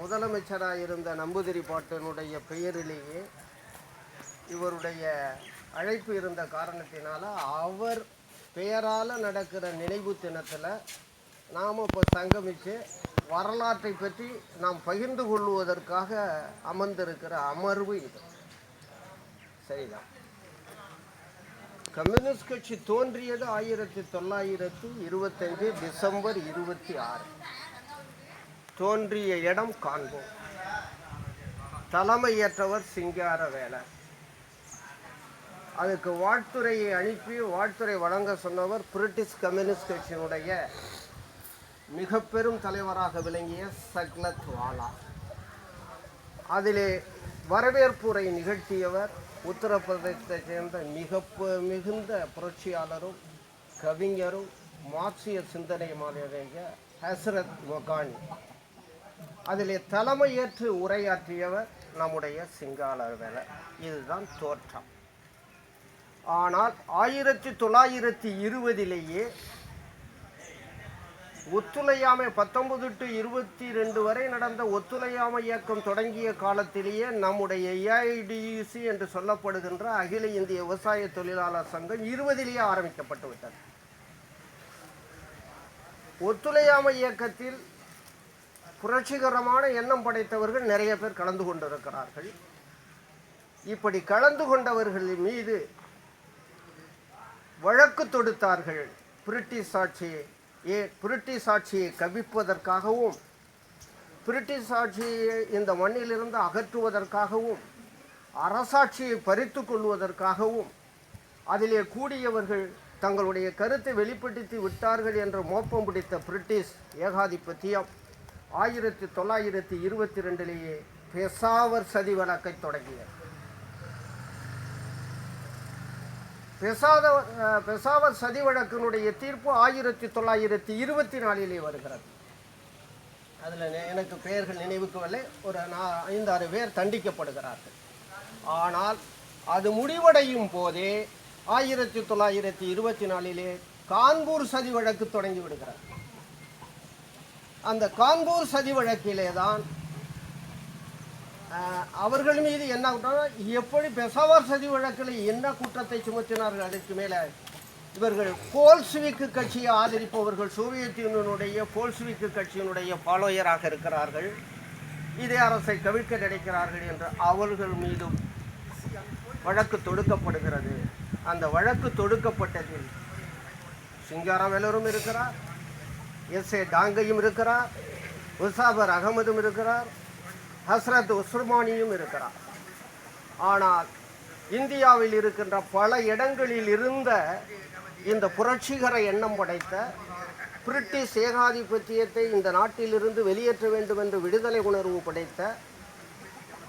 முதலமைச்சராக இருந்த நம்பூதிரி பாட்டனுடைய பெயரிலேயே இவருடைய அழைப்பு இருந்த காரணத்தினால அவர் பெயரால் நடக்கிற நினைவு தினத்தில் நாம் இப்போ சங்கமித்து வரலாற்றை பற்றி நாம் பகிர்ந்து கொள்வதற்காக அமர்ந்திருக்கிற அமர்வு இது. சரிதான். கம்யூனிஸ்ட் கட்சி தோன்றியது ஆயிரத்தி தொள்ளாயிரத்தி இருபத்தஞ்சு டிசம்பர் இருபத்தி ஆறு. தோன்றிய இடம் காண்போம். தலைமையேற்றவர் சிங்காரவேலர் அதுக்கு வாழ்த்துறையை அனுப்பி வாழ்த்துறை வழங்க சொன்னவர் பிரிட்டிஷ் கம்யூனிஸ்ட் கட்சியினுடைய மிக பெரும் தலைவராக விளங்கிய சக்லத் வாலா. அதிலே வரவேற்புரை நிகழ்த்தியவர் உத்தரப்பிரதேசத்தைச் சேர்ந்த மிக மிகுந்த புரட்சியாளரும் கவிஞரும் மார்க்சிய சிந்தனை சிந்தனையுடைய ஹசரத் மொகானி அதிலே தலைமையேற்று உரையாற்றியவர் நம்முடைய சிங்காளவேலர் இதுதான் தோற்றம். ஆனால் ஆயிரத்தி தொள்ளாயிரத்தி இருபதிலேயே ஒத்துழையாமை பத்தொன்பது டு இருபத்தி ரெண்டு வரை நடந்த ஒத்துழையாமை இயக்கம் தொடங்கிய காலத்திலேயே நம்முடைய ஏஐடியூசி என்று சொல்லப்படுகின்ற அகில இந்திய விவசாய தொழிலாளர் சங்கம் இருபதிலேயே ஆரம்பிக்கப்பட்டு விட்டது. ஒத்துழையாமை இயக்கத்தில் புரட்சிகரமான எண்ணம் படைத்தவர்கள் நிறைய பேர் கலந்து கொண்டிருக்கிறார்கள். இப்படி கலந்து கொண்டவர்கள் மீது வழக்கு தொடுத்தார்கள். பிரிட்டிஷ் ஆட்சியை ஏ பிரிட்டிஷ் ஆட்சியை கவிப்பதற்காகவும் பிரிட்டிஷ் ஆட்சியை இந்த மண்ணிலிருந்து அகற்றுவதற்காகவும் அரசாட்சியை பறித்து கொள்வதற்காகவும் அதிலே கூடியவர்கள் தங்களுடைய கருத்தை வெளிப்படுத்தி விட்டார்கள் என்ற மோப்பம் பிடித்த பிரிட்டிஷ் ஏகாதிபத்தியம். ஆயிரத்தி தொள்ளாயிரத்தி இருபத்தி ரெண்டிலேயே பெசாவர் சதி வழக்கை தொடங்கியது. பெசாத பெசாவர் சதி வழக்கினுடைய தீர்ப்பு ஆயிரத்தி தொள்ளாயிரத்தி இருபத்தி நாலிலே வருகிறது. அதில் எனக்கு பெயர்கள் நினைவுக்கு வரலை. ஒரு நா ஐந்தாறு பேர் தண்டிக்கப்படுகிறார்கள். ஆனால் அது முடிவடையும் போதே ஆயிரத்தி தொள்ளாயிரத்தி இருபத்தி நாலிலே கான்பூர் சதி வழக்கு தொடங்கி விடுகிறார். அந்த கான்பூர் சதி வழக்கிலே தான் அவர்கள் மீது என்ன குற்றம்? எப்படி பெசாவார் சதி வழக்கில் என்ன குற்றத்தை சுமத்தினார்கள்? அதுக்கு மேலே இவர்கள் போல்ஸ்விக்கு கட்சியை ஆதரிப்பவர்கள் சோவியத் யூனியனுடைய போல்ஸ்விக்கு கட்சியினுடைய ஃபாலோயராக இருக்கிறார்கள். இதே அரசை கவிழ்க்க நினைக்கிறார்கள் என்று அவர்கள் மீதும் வழக்கு தொடுக்கப்படுகிறது. அந்த வழக்கு தொடுக்கப்பட்டதில் சிங்காரம் எல்லோரும் இருக்கிறார். எஸ் ஏ டாங்கையும் இருக்கிறார் உசாபர் அகமதும் இருக்கிறார் ஹஸ்ரத் உஸ்மானியும் இருக்கிறார். ஆனால் இந்தியாவில் இருக்கின்ற பல இடங்களில் இருந்த இந்த புரட்சிகர எண்ணம் படைத்த பிரிட்டிஷ் ஏகாதிபத்தியத்தை இந்த நாட்டிலிருந்து வெளியேற்ற வேண்டும் என்று விடுதலை உணர்வு படைத்த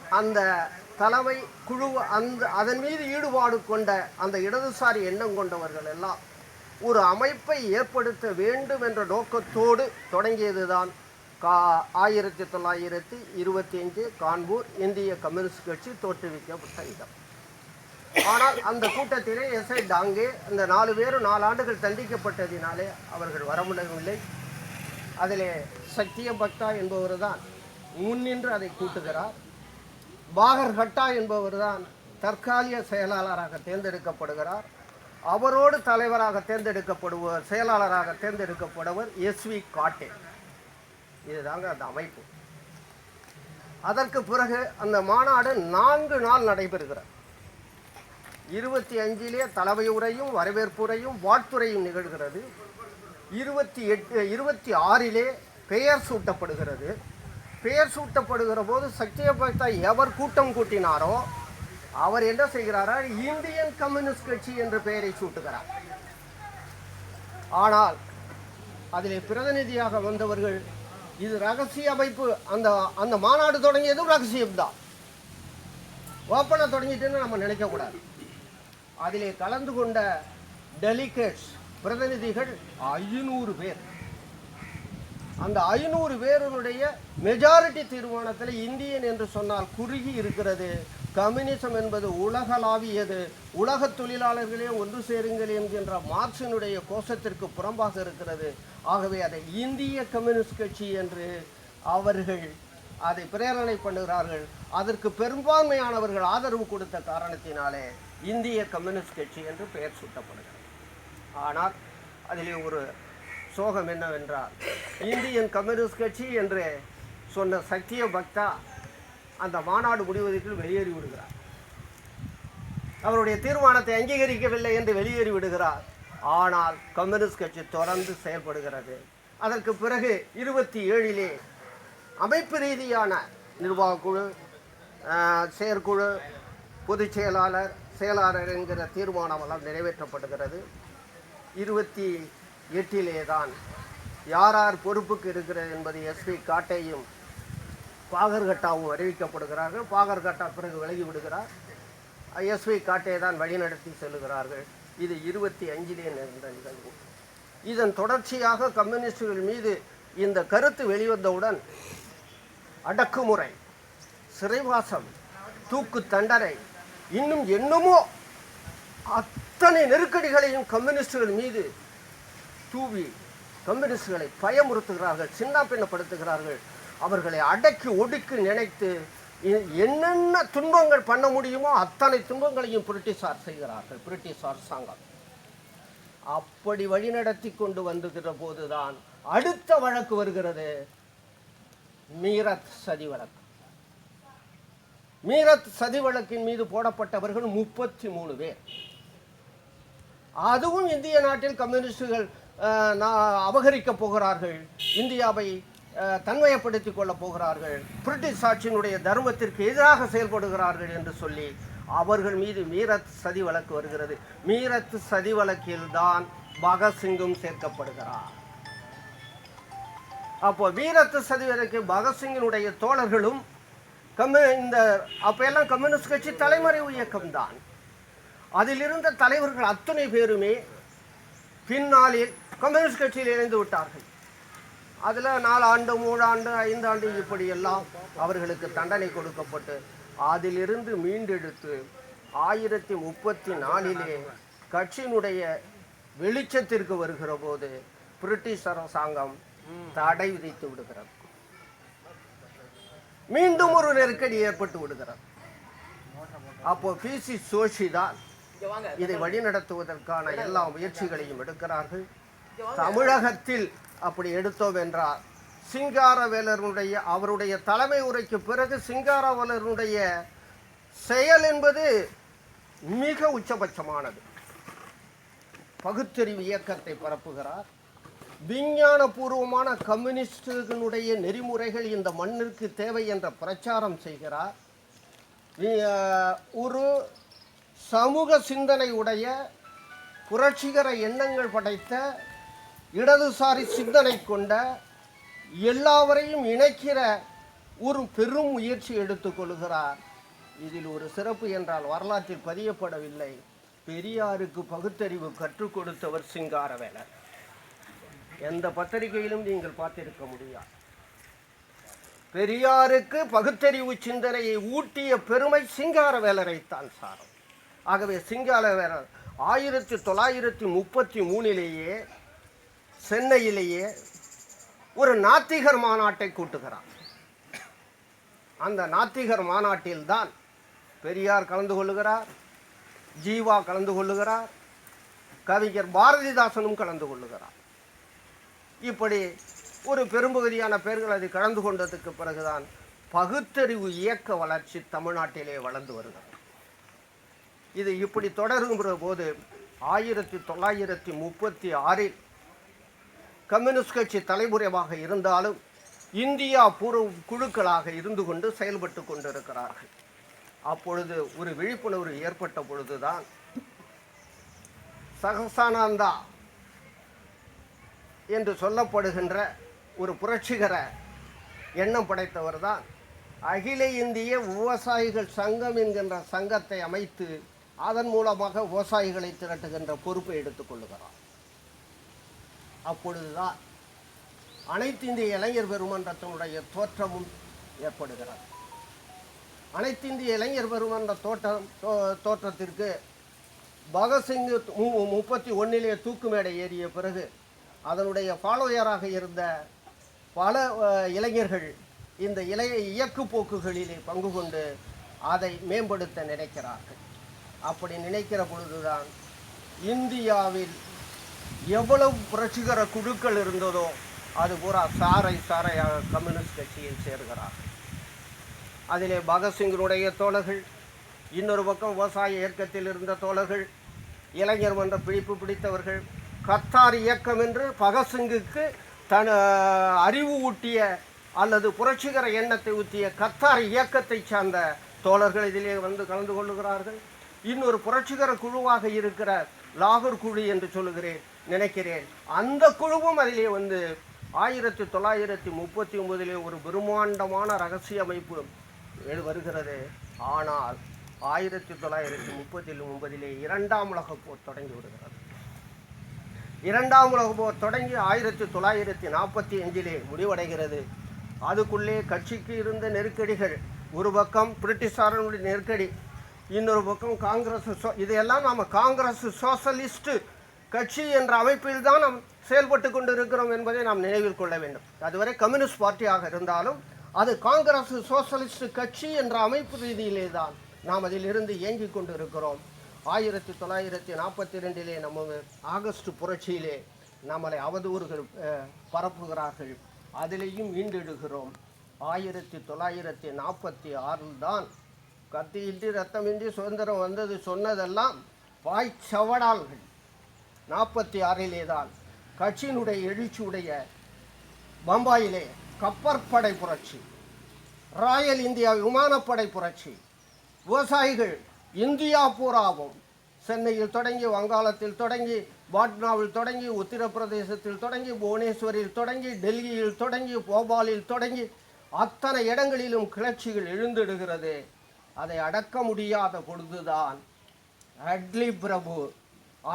அந்த தலைமை குழு அந்த அதன் மீது ஈடுபாடு கொண்ட அந்த இடதுசாரி எண்ணம் கொண்டவர்கள் எல்லாம் ஒரு அமைப்பை ஏற்படுத்த வேண்டும் என்ற நோக்கத்தோடு தொடங்கியதுதான் கா ஆயிரத்தி தொள்ளாயிரத்தி இருபத்தி அஞ்சு கான்பூர் இந்திய கம்யூனிஸ்ட் கட்சி தோற்றுவிக்கப்பட்ட இடம். ஆனால் அந்த கூட்டத்திலே எஸ். ஐ. டாங்கே இந்த நாலு பேரும் நாலு ஆண்டுகள் தண்டிக்கப்பட்டதினாலே அவர்கள் வர முடியவில்லை. அதிலே சத்திய பக்தா என்பவர் தான் முன்னின்று அதை கூட்டுகிறார். பாகர் ஹட்டா என்பவர் தான் தற்காலிக செயலாளராக தேர்ந்தெடுக்கப்படுகிறார். அவரோடு தலைவராக தேர்ந்தெடுக்கப்படுவர் செயலாளராக தேர்ந்தெடுக்கப்படுவர் எஸ் வி காட்டே. இதுதாங்க அந்த அமைப்பு. அதற்கு பிறகு அந்த மாநாடு நான்கு நாள் நடைபெறுகிறது. இருபத்தி அஞ்சிலே தலைமை உரையும் வரவேற்புரையும் வாழ்த்துரையும் நிகழ்கிறது. இருபத்தி எட்டு இருபத்தி ஆறிலே பெயர் சூட்டப்படுகிறது. பெயர் சூட்டப்படுகிற போது சத்தியபக்தா எவர் கூட்டம் கூட்டினாரோ அவர் என்ன செய்கிறாரா? இந்தியன் கம்யூனிஸ்ட் கட்சி என்ற பெயரை சூட்டுகிறார். ஆனால் அதிலே பிரதிநிதியாக வந்தவர்கள் இது ரகசிய அமைப்பு. அந்த அந்த மாநாடு தொடங்கியதும் ரகசியம்தான் ஓப்பனாக தொடங்கிட்டுன்னு நம்ம நினைக்கக்கூடாது. அதிலே கலந்து கொண்ட டெலிகேட்ஸ் பிரதிநிதிகள் ஐநூறு பேர். அந்த ஐநூறு பேருடைய மெஜாரிட்டி தீர்மானத்தில் இந்தியன் என்று சொன்னால் குறுகி இருக்கிறது. கம்யூனிசம் என்பது உலகளாவியது. உலக தொழிலாளர்களே ஒன்று சேருங்கள் என்கின்ற மார்க்சினுடைய கோஷத்திற்கு புறம்பாக இருக்கிறது. ஆகவே அதை இந்திய கம்யூனிஸ்ட் கட்சி என்று அவர்கள் அதை பிரேரணை பண்ணுகிறார்கள். அதற்கு பெரும்பான்மையானவர்கள் ஆதரவு கொடுத்த காரணத்தினாலே இந்திய கம்யூனிஸ்ட் கட்சி என்று பெயர் சூட்டப்படுகிறது. ஆனால் அதிலே ஒரு சோகம் என்னவென்றால் இந்தியன் கம்யூனிஸ்ட் கட்சி என்று சொன்ன சத்திய பக்தா அந்த மாநாடு முடிவதற்குள் வெளியேறி விடுகிறார். அவருடைய தீர்மானத்தை அங்கீகரிக்கவில்லை என்று வெளியேறி விடுகிறார். ஆனால் கம்யூனிஸ்ட் கட்சி தொடர்ந்து செயல்படுகிறது. அதற்கு பிறகு இருபத்தி ஏழிலே அமைப்பு ரீதியான நிர்வாகக்குழு செயற்குழு பொதுச் செயலாளர் செயலாளர் என்கிற தீர்மானம் எல்லாம் நிறைவேற்றப்படுகிறது. இருபத்தி வீட்டிலேதான் யார் யார் பொறுப்புக்கு இருக்கிறது என்பது எஸ்பி காட்டையும் பாகர்கட்டாவும் அறிவிக்கப்படுகிறார்கள். பாகர்கட்டா பிறகு விலகி விடுகிறார் எஸ்வி காட்டே தான் வழிநடத்தி செல்கிறார்கள் இது இருபத்தி அஞ்சிலே நேர்ந்த நிகழ்வு. இதன் தொடர்ச்சியாக கம்யூனிஸ்டுகள் மீது இந்த கருத்து வெளிவந்தவுடன் அடக்குமுறை சிறைவாசம் தூக்கு தண்டனை இன்னும் என்னமோ அத்தனை நெருக்கடிகளையும் கம்யூனிஸ்டுகள் மீது தூவி கம்யூனிஸ்டுகளை பயமுறுத்துகிறார்கள் சின்னாப்பின்னப்படுத்துகிறார்கள் அவர்களை அடக்கி ஒடுக்கி நினைத்து என்னென்ன துன்பங்கள் பண்ண முடியுமோ அத்தனை துன்பங்களையும் பிரிட்டிஷார் செய்கிறார்கள் பிரிட்டிஷ் அரசாங்கம் அப்படி வழிநடத்தி கொண்டு வந்துகிற போதுதான் அடுத்த வழக்கு வருகிறது. மீரத் சதி வழக்கு. மீரத் சதி வழக்கின் மீது போடப்பட்டவர்கள் முப்பத்தி மூணு பேர். அதுவும் இந்திய நாட்டில் கம்யூனிஸ்டுகள் அபகரிக்கப் போகிறார்கள். இந்தியாவை அஹ், தன்மையப்படுத்திக் கொள்ளப் போகிறார்கள். பிரிட்டிஷ் ஆட்சியினுடைய தர்மத்திற்கு எதிராக செயல்படுகிறார்கள் என்று சொல்லி அவர்கள் மீது மீரத் சதி வழக்கு வருகிறது. மீரத் சதி வழக்கில் தான் பகத்சிங்கும் சேர்க்கப்படுகிறார். அப்போ வீரத்து சதி வழக்கு பகத்சிங்கினுடைய தோழர்களும் கம்யூ இந்த அப்போ எல்லாம் கம்யூனிஸ்ட் கட்சி தலைமறைவு இயக்கம்தான். அதிலிருந்த தலைவர்கள் அத்தனை பேருமே பின்னாளில் கம்யூனிஸ்ட் கட்சியில் இணைந்து விட்டார்கள். அதில் நாலு ஆண்டு மூணு ஆண்டு ஐந்து ஆண்டு இப்படியெல்லாம் அவர்களுக்கு தண்டனை கொடுக்கப்பட்டு அதிலிருந்து மீண்டெடுத்து ஆயிரத்தி முப்பத்தி நாலிலே கட்சியினுடைய வெளிச்சத்திற்கு வருகிற போது பிரிட்டிஷ் அரசாங்கம் தடை விதித்து விடுகிறது. மீண்டும் ஒரு நெருக்கடி ஏற்பட்டு விடுகிறது. அப்போ பிசி சோஷி தான் இதை வழிநடத்துவதற்கான எல்லா முயற்சிகளையும் எடுக்கிறார்கள். தமிழகத்தில் அப்படி எடுத்தோம் என்றால் சிங்காரவேலருடைய அவருடைய தலைமை உரைக்கு பிறகு சிங்காரவேலருடைய செயல் என்பது மிக உச்சபட்சமானது. பகுத்தறிவு இயக்கத்தை பரப்புகிறார். விஞ்ஞானபூர்வமான கம்யூனிஸ்டுகளுடைய நெறிமுறைகள் இந்த மண்ணிற்கு தேவை என்ற பிரச்சாரம் செய்கிறார். ஒரு சமூக சிந்தனை உடைய புரட்சிகர எண்ணங்கள் படைத்த இடதுசாரி சிந்தனை கொண்ட எல்லாவரையும் இணைக்கிற ஒரு பெரும் முயற்சி எடுத்துக்கொள்கிறார் இதில் ஒரு சிறப்பு என்றால் வரலாற்றில் பதியப்படவில்லை. பெரியாருக்கு பகுத்தறிவு கற்றுக் கொடுத்தவர் சிங்காரவேலர். எந்த பத்திரிகையிலும் நீங்கள் பார்த்திருக்க முடியாது. பெரியாருக்கு பகுத்தறிவு சிந்தனையை ஊட்டிய பெருமை சிங்காரவேலரைத்தான் சாரும். ஆகவே சிங்காரவேலர் ஆயிரத்தி தொள்ளாயிரத்தி முப்பத்தி மூணிலேயே சென்னையிலேயே ஒரு நாத்திகர் மாநாட்டை கூட்டுகிறார். அந்த நாத்திகர் மாநாட்டில்தான் பெரியார் கலந்து கொள்ளுகிறார் ஜீவா கலந்து கொள்ளுகிறார் கவிஞர் பாரதிதாசனும் கலந்து கொள்ளுகிறார். இப்படி ஒரு பெரும்பகுதியான பேர்கள் அது கலந்து கொண்டதுக்கு பிறகுதான் பகுத்தறிவு இயக்க வளர்ச்சி தமிழ்நாட்டிலே வளர்ந்து வருகிறது. இது இப்படி தொடருங்கிற போது ஆயிரத்தி தொள்ளாயிரத்தி முப்பத்தி ஆறில் கம்யூனிஸ்ட் கட்சி தலைமுறையாக இருந்தாலும் இந்தியா பூர்வ குழுக்களாக இருந்து கொண்டு செயல்பட்டு கொண்டிருக்கிறார்கள். அப்பொழுது ஒரு விழிப்புணர்வு ஏற்பட்ட பொழுதுதான் சகசானந்தா என்று சொல்லப்படுகின்ற ஒரு புரட்சிகர எண்ணம் படைத்தவர் தான் அகில இந்திய விவசாயிகள் சங்கம் என்கின்ற சங்கத்தை அமைத்து அதன் மூலமாக விவசாயிகளை திரட்டுகின்ற பொறுப்பை எடுத்துக்கொள்கிறார் அப்பொழுதுதான் அனைத்து இந்திய இளைஞர் பெருமன்றத்தினுடைய தோற்றமும் ஏற்படுகிறது. அனைத்து இந்திய இளைஞர் பெருமன்ற தோற்றம் தோ- தோற்றத்திற்கு பகத்சிங் முப்பத்தி ஒன்றிலே தூக்கு மேடை ஏறிய பிறகு அதனுடைய ஃபாலோயராக இருந்த பல இளைஞர்கள் இந்த இளைய இயக்கு போக்குகளிலே பங்கு கொண்டு அதை மேம்படுத்த நினைக்கிறார்கள். அப்படி நினைக்கிற பொழுதுதான் இந்தியாவில் எவ்வளவு புரட்சிகர குழுக்கள் இருந்ததோ அது பூரா சாரை சாரையாக கம்யூனிஸ்ட் கட்சியில் சேர்கிறார்கள் அதிலே பகத்சிங்கினுடைய தோழர்கள் இன்னொரு பக்கம் விவசாய இயக்கத்தில் இருந்த தோழர்கள் இளைஞர் மன்ற பிடிப்பு பிடித்தவர்கள் கத்தார் இயக்கம் என்று பகத்சிங்குக்கு தன் அறிவு ஊட்டிய அல்லது புரட்சிகர எண்ணத்தை ஊற்றிய கத்தார் இயக்கத்தை சார்ந்த தோழர்கள் இதிலே வந்து கலந்து கொள்ளுகிறார்கள். இன்னொரு புரட்சிகர குழுவாக இருக்கிற லாகூர் குழு என்று சொல்லுகிறேன் நினைக்கிறேன். அந்த குழுவும் அதிலே வந்து ஆயிரத்தி தொள்ளாயிரத்தி முப்பத்தி ஒன்பதிலே ஒரு பிரம்மாண்டமான ரகசிய அமைப்பு வருகிறது. ஆனால் ஆயிரத்தி தொள்ளாயிரத்தி முப்பத்தி ஒன்பதிலே இரண்டாம் உலக போர் தொடங்கி விடுகிறது. இரண்டாம் உலக போர் தொடங்கி ஆயிரத்தி தொள்ளாயிரத்தி நாற்பத்தி அஞ்சிலே முடிவடைகிறது. அதுக்குள்ளே கட்சிக்கு இருந்த நெருக்கடிகள் ஒரு பக்கம் பிரிட்டிஷாரனுடைய நெருக்கடி இன்னொரு பக்கம் காங்கிரஸ் சோ- இதையெல்லாம் நாம் காங்கிரஸ் சோசலிஸ்ட் கட்சி என்ற அமைப்பில் தான் நாம் செயல்பட்டு கொண்டு இருக்கிறோம் என்பதை நாம் நினைவில் கொள்ள வேண்டும். அதுவரை கம்யூனிஸ்ட் பார்ட்டியாக இருந்தாலும் அது காங்கிரஸ் சோசலிஸ்ட் கட்சி என்ற அமைப்பு ரீதியிலே தான் நாம் அதிலிருந்து இயங்கிக் கொண்டு இருக்கிறோம் ஆயிரத்தி தொள்ளாயிரத்தி நாற்பத்தி ரெண்டிலே நம்ம ஆகஸ்ட் புரட்சியிலே நம்மளை அவதூறுகள் பரப்புகிறார்கள். அதிலேயும் ஈண்டிடுகிறோம் ஆயிரத்தி தொள்ளாயிரத்தி நாற்பத்தி ஆறில் தான் கத்தியின்றி ரத்தமின்றி சுதந்திரம் வந்தது சொன்னதெல்லாம் பாய்ச்சவடால்கள் நாற்பத்தி ஆறிலே தான் கட்சியினுடைய எழுச்சியுடைய பம்பாயிலே கப்பற்படை புரட்சி ராயல் இந்தியா விமானப்படை புரட்சி விவசாயிகள் இந்தியா பூராவும் சென்னையில் தொடங்கி வங்காளத்தில் தொடங்கி பாட்னாவில் தொடங்கி உத்தரப்பிரதேசத்தில் தொடங்கி புவனேஸ்வரில் தொடங்கி டெல்லியில் தொடங்கி போபாலில் தொடங்கி அத்தனை இடங்களிலும் கிளர்ச்சிகள் எழுந்திடுகிறது. அதை அடக்க முடியாத பொழுதுதான் அட்லி பிரபு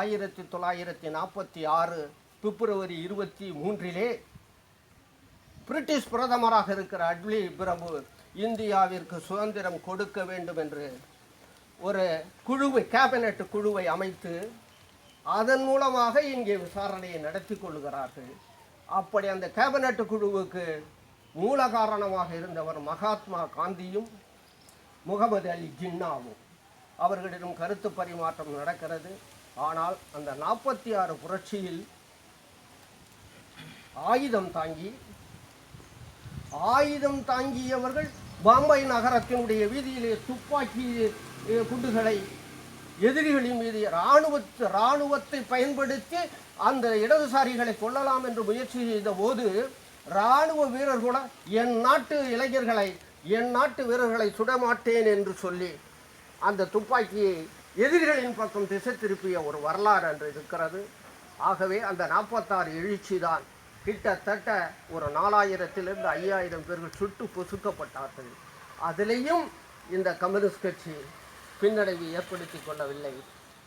ஆயிரத்தி தொள்ளாயிரத்தி நாற்பத்தி ஆறு பிப்ரவரி இருபத்தி மூன்றிலே பிரிட்டிஷ் பிரதமராக இருக்கிற அட்லி பிரபு இந்தியாவிற்கு சுதந்திரம் கொடுக்க வேண்டும் என்று ஒரு குழுவை கேபினட் குழுவை அமைத்து அதன் மூலமாக இங்கே விசாரணையை நடத்தி கொள்கிறார்கள். அப்படி அந்த கேபினட் குழுவுக்கு மூல காரணமாக இருந்தவர் மகாத்மா காந்தியும் முகமது அலி ஜின்னாவும் அவர்களிடம் கருத்து பரிமாற்றம் நடக்கிறது. ஆனால் அந்த நாற்பத்தி ஆறு புரட்சியில் ஆயுதம் தாங்கி ஆயுதம் தாங்கியவர்கள் பாம்பை நகரத்தினுடைய வீதியிலே துப்பாக்கி குண்டுகளை எதிரிகளின் மீது இராணுவ இராணுவத்தை பயன்படுத்தி அந்த இடதுசாரிகளை கொள்ளலாம் என்று முயற்சி செய்த போது இராணுவ வீரர் கூட என் நாட்டு இளைஞர்களை என் நாட்டு வீரர்களை சுடமாட்டேன் என்று சொல்லி அந்த துப்பாக்கியை எதிரிகளின் பக்கம் திசை திருப்பிய ஒரு வரலாறு என்று இருக்கிறது. ஆகவே அந்த நாற்பத்தாறு எழுச்சி தான் கிட்டத்தட்ட ஒரு நாலாயிரத்திலிருந்து ஐயாயிரம் பேர்கள் சுட்டு பொசுக்கப்பட்டார்கள். அதிலேயும் இந்த கம்யூனிஸ்ட் கட்சி பின்னடைவு ஏற்படுத்தி கொள்ளவில்லை.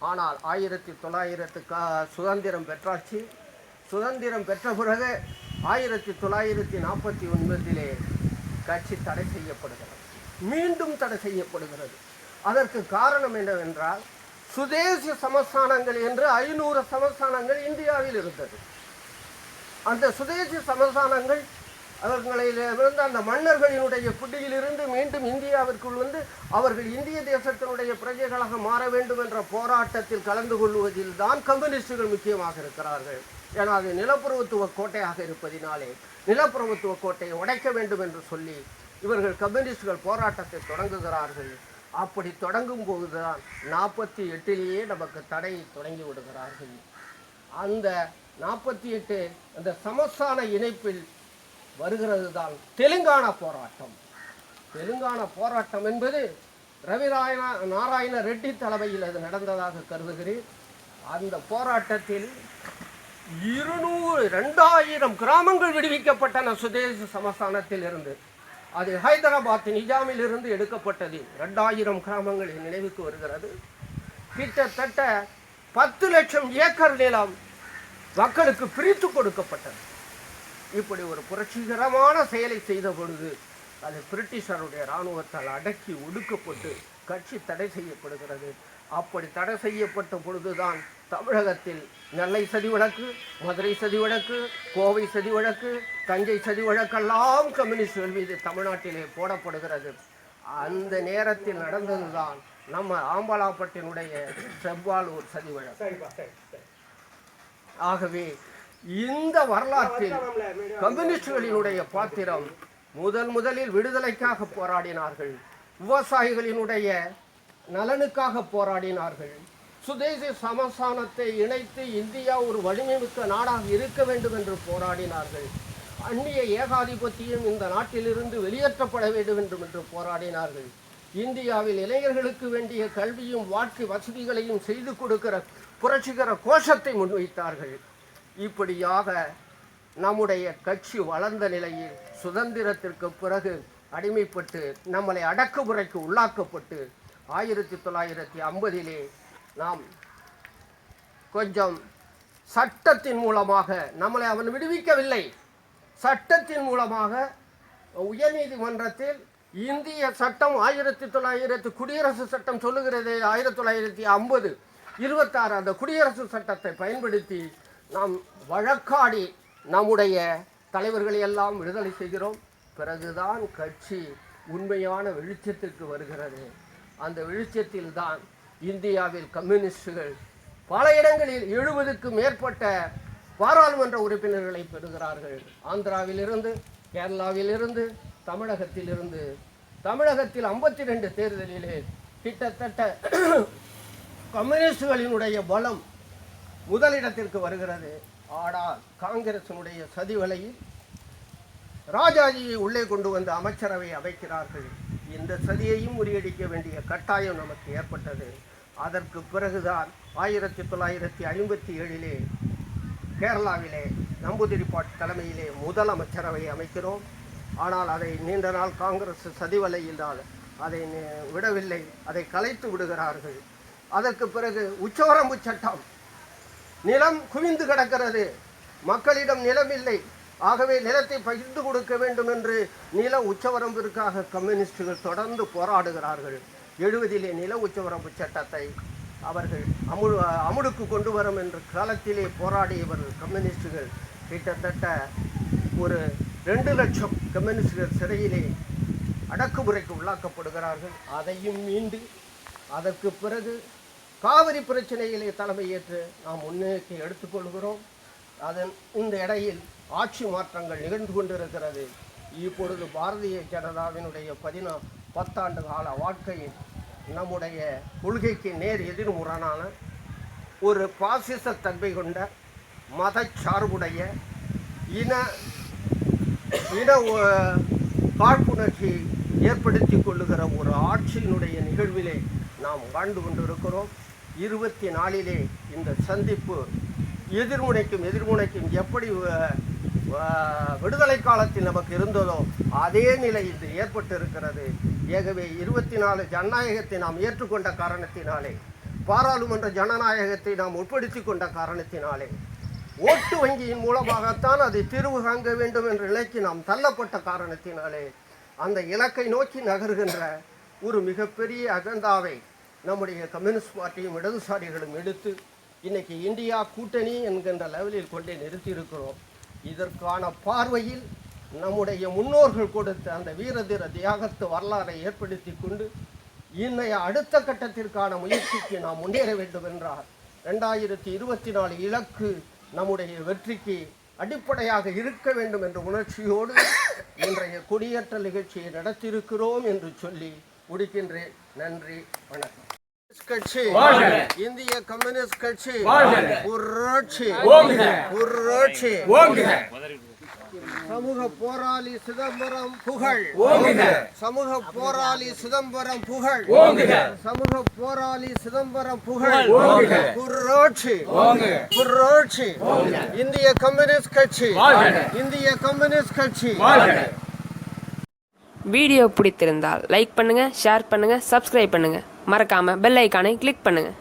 ஆனால் ஆயிரத்தி தொள்ளாயிரத்து கா சுதந்திரம் பெற்றாச்சு. சுதந்திரம் பெற்ற பிறகு ஆயிரத்தி தொள்ளாயிரத்தி நாற்பத்தி ஒன்பதிலே கட்சி தடை செய்யப்படுகிறது. மீண்டும் தடை செய்யப்படுகிறது. அதற்கு காரணம் என்னவென்றால் சுதேசிய சமஸ்தானங்கள் என்று ஐநூறு சமஸ்தானங்கள் இந்தியாவில் இருந்தது. அந்த சுதேசிய சமஸ்தானங்கள் அவர்களிலிருந்து அந்த மன்னர்களினுடைய பிடியிலிருந்து மீண்டும் இந்தியாவிற்குள் வந்து அவர்கள் இந்திய தேசத்தினுடைய பிரஜைகளாக மாற வேண்டும் என்ற போராட்டத்தில் கலந்து கொள்வதில் தான் கம்யூனிஸ்டுகள் முக்கியமாக இருக்கிறார்கள். ஏன்னா அது நிலப்பிரபுத்துவ கோட்டையாக இருப்பதினாலே நிலப்பிரபுத்துவ கோட்டையை உடைக்க வேண்டும் என்று சொல்லி இவர்கள் கம்யூனிஸ்டுகள் போராட்டத்தை தொடங்குகிறார்கள். அப்படி தொடங்கும் போதுதான் நாற்பத்தி எட்டிலேயே நமக்கு தடை தொடங்கி விடுகிறார்கள். அந்த நாற்பத்தி எட்டு அந்த சமஸ்தான இணைப்பில் வருகிறது தான் தெலுங்கானா போராட்டம். தெலுங்கானா போராட்டம் என்பது ரவிராயண நாராயண ரெட்டி தலைமையில் அது நடந்ததாக கருதுகிறேன். அந்த போராட்டத்தில் இருநூறு ரெண்டாயிரம் கிராமங்கள் விடுவிக்கப்பட்டன சுதேச சமஸ்தானத்தில் இருந்து அது ஹைதராபாத் நிஜாமில் இருந்து எடுக்கப்பட்டது. ரெண்டாயிரம் கிராமங்கள் என் நினைவுக்கு வருகிறது. கிட்டத்தட்ட பத்து லட்சம் ஏக்கர் நிலம் மக்களுக்கு பிரித்து கொடுக்கப்பட்டது. இப்படி ஒரு புரட்சிகரமான செயலை செய்த பொழுது அது பிரிட்டிஷாருடைய இராணுவத்தால் அடக்கி ஒடுக்கப்பட்டு கட்சி தடை செய்யப்படுகிறது. அப்படி தடை செய்யப்பட்ட பொழுதுதான் தமிழகத்தில் நெல்லை சதி வழக்கு மதுரை சதி வழக்கு கோவை சதி வழக்கு தஞ்சை சதி வழக்கெல்லாம் கம்யூனிஸ்டுகள் மீது தமிழ்நாட்டிலே போடப்படுகிறது. அந்த நேரத்தில் நடந்ததுதான் நம்ம ஆம்பலாப்பட்டினுடைய செவ்வாலூர் சதி வழக்கு. ஆகவே இந்த வரலாற்றில் கம்யூனிஸ்டுகளினுடைய பாத்திரம் முதல் முதலில் விடுதலைக்காக போராடினார்கள் விவசாயிகளினுடைய நலனுக்காக போராடினார்கள் சுதேசி சமஸ்தானத்தை இணைத்து இந்தியா ஒரு வலிமைமிக்க நாடாக இருக்க வேண்டும் என்று போராடினார்கள். அந்நிய ஏகாதிபத்தியம் இந்த நாட்டிலிருந்து வெளியேற்றப்பட வேண்டும் என்று என்று போராடினார்கள். இந்தியாவில் இளைஞர்களுக்கு வேண்டிய கல்வியும் வாழ்க்கை வசதிகளையும் செய்து கொடுக்கிற புரட்சிகர கோஷத்தை முன்வைத்தார்கள். இப்படியாக நம்முடைய கட்சி வளர்ந்த நிலையில் சுதந்திரத்திற்கு பிறகு அடிமைப்பட்டு நம்மளை அடக்குமுறைக்கு உள்ளாக்கப்பட்டு ஆயிரத்தி தொள்ளாயிரத்தி ஐம்பதிலே நாம் கொஞ்சம் சட்டத்தின் மூலமாக நம்மளை அவன் விடுவிக்கவில்லை. சட்டத்தின் மூலமாக உயர்நீதிமன்றத்தில் இந்திய சட்டம் ஆயிரத்தி தொள்ளாயிரத்தி குடியரசு சட்டம் சொல்லுகிறது ஆயிரத்தி தொள்ளாயிரத்தி ஐம்பது இருபத்தாறு அந்த குடியரசு சட்டத்தை பயன்படுத்தி நாம் வழக்காடி நம்முடைய தலைவர்களை எல்லாம் விடுதலை செய்கிறோம். பிறகுதான் கட்சி உண்மையான வெளிச்சத்திற்கு வருகிறது. அந்த வெளிச்சத்தில் தான் இந்தியாவில் கம்யூனிஸ்டுகள் பல இடங்களில் எழுபதுக்கு மேற்பட்ட பாராளுமன்ற உறுப்பினர்களை பெறுகிறார்கள். ஆந்திராவிலிருந்து கேரளாவிலிருந்து தமிழகத்திலிருந்து. தமிழகத்தில் ஐம்பத்தி ரெண்டு தேர்தலிலே கிட்டத்தட்ட கம்யூனிஸ்டுகளினுடைய பலம் முதலிடத்திற்கு வருகிறது. ஆனால் காங்கிரசினுடைய சதிவலையில் ராஜாஜியை உள்ளே கொண்டு வந்து அமைச்சரவை அமைக்கிறார்கள். இந்த சதியையும் முறியடிக்க வேண்டிய கட்டாயம் நமக்கு ஏற்பட்டது. அதற்கு பிறகுதான் ஆயிரத்தி தொள்ளாயிரத்தி ஐம்பத்தி ஏழிலே கேரளாவிலே நம்பூதிரிப்பாட் தலைமையிலே முதல் அமைச்சரவை அமைக்கிறோம். ஆனால் அதை நீண்ட நாள் காங்கிரஸ் சதிவலையினால் அதை விடவில்லை. அதை கலைத்து விடுகிறார்கள். அதற்கு பிறகு உச்சவரம்பு சட்டம். நிலம் குவிந்து கிடக்கிறது. மக்களிடம் நிலம் இல்லை ஆகவே நிலத்தை பகிர்ந்து கொடுக்க வேண்டும் என்று நில உச்சவரம்பிற்காக கம்யூனிஸ்டுகள் தொடர்ந்து போராடுகிறார்கள். எழுபதிலே நில உச்சவரம்பு சட்டத்தை அவர்கள் அமுழு அமுடுக்கு கொண்டு வரும் என்று காலத்திலே போராடியவர்கள் கம்யூனிஸ்டுகள் கிட்டத்தட்ட ஒரு ரெண்டு லட்சம் கம்யூனிஸ்டுகள் சிறையிலே அடக்குமுறைக்கு உள்ளாக்கப்படுகிறார்கள். அதையும் மீண்டு அதற்கு பிறகு காவிரி பிரச்சனையிலே தலைமையேற்று நாம் முன்னேற்றி எடுத்துக்கொள்கிறோம். அதன் இந்த இடையில் ஆட்சி மாற்றங்கள் நிகழ்ந்து கொண்டிருக்கிறது. இப்பொழுது பாரதிய ஜனதாவினுடைய பதினா பத்தாண்டு கால வாழ்க்கையின் நம்முடைய கொள்கைக்கு நேர் எதிர்முரணான ஒரு பாசிச தன்மை கொண்ட மதச்சார்புடைய இன இன காழ்ப்புணர்ச்சி ஏற்படுத்தி கொள்ளுகிற ஒரு ஆட்சியினுடைய நிகழ்விலே நாம் வாழ்ந்து கொண்டிருக்கிறோம். இருபத்தி நாலிலே இந்த சந்திப்பு எதிர்முனைக்கும் எதிர்முனைக்கும் எப்படி விடுதலை காலத்தில் நமக்கு இருந்ததோ அதே நிலை இன்று ஏற்பட்டிருக்கிறது. ஆகவே இருபத்தி நாலு ஜனநாயகத்தை நாம் ஏற்றுக்கொண்ட காரணத்தினாலே பாராளுமன்ற ஜனநாயகத்தை நாம் உட்படுத்தி கொண்ட காரணத்தினாலே ஓட்டு வங்கியின் மூலமாகத்தான் அதை தீர்வு காங்க வேண்டும் என்ற நிலைக்கு நாம் தள்ளப்பட்ட காரணத்தினாலே அந்த இலக்கை நோக்கி நகர்கின்ற ஒரு மிகப்பெரிய அகந்தாவை நம்முடைய கம்யூனிஸ்ட் பார்ட்டியும் இடதுசாரிகளும் எடுத்து இன்னைக்கு இந்தியா கூட்டணி என்கின்ற லெவலில் கொண்டே நிறுத்தியிருக்கிறோம். இதற்கான பார்வையில் நம்முடைய முன்னோர்கள் கொடுத்த அந்த வீரதீர தியாகத்து வரலாறை ஏற்படுத்தி கொண்டு இன்னைய அடுத்த கட்டத்திற்கான முயற்சிக்கு நாம் முன்னேற வேண்டும் என்றால் ரெண்டாயிரத்தி இருபத்தி நாலு இலக்கு நம்முடைய வெற்றிக்கு அடிப்படையாக இருக்க வேண்டும் என்ற உணர்ச்சியோடு இன்றைய கொடியேற்ற நிகழ்ச்சியை நடத்தியிருக்கிறோம் என்று சொல்லி முடிக்கின்றேன். நன்றி வணக்கம். கட்சி. இந்திய கம்யூனிஸ்ட் கட்சி. புரட்சி. புரட்சி. சமூக போராளி சிதம்பரம் புகழ். சமூக போராளி சிதம்பரம் புகழ். சமூக போராளி சிதம்பரம் புகழ். புரட்சி. புரட்சி. இந்திய கம்யூனிஸ்ட் கட்சி. இந்திய கம்யூனிஸ்ட் கட்சி. வீடியோ பிடித்திருந்தால் லைக் பண்ணுங்கள் ஷேர் பண்ணுங்கள் சப்ஸ்கிரைப் பண்ணுங்கள் மறக்காமல் பெல் ஐக்கானை கிளிக் பண்ணுங்கள்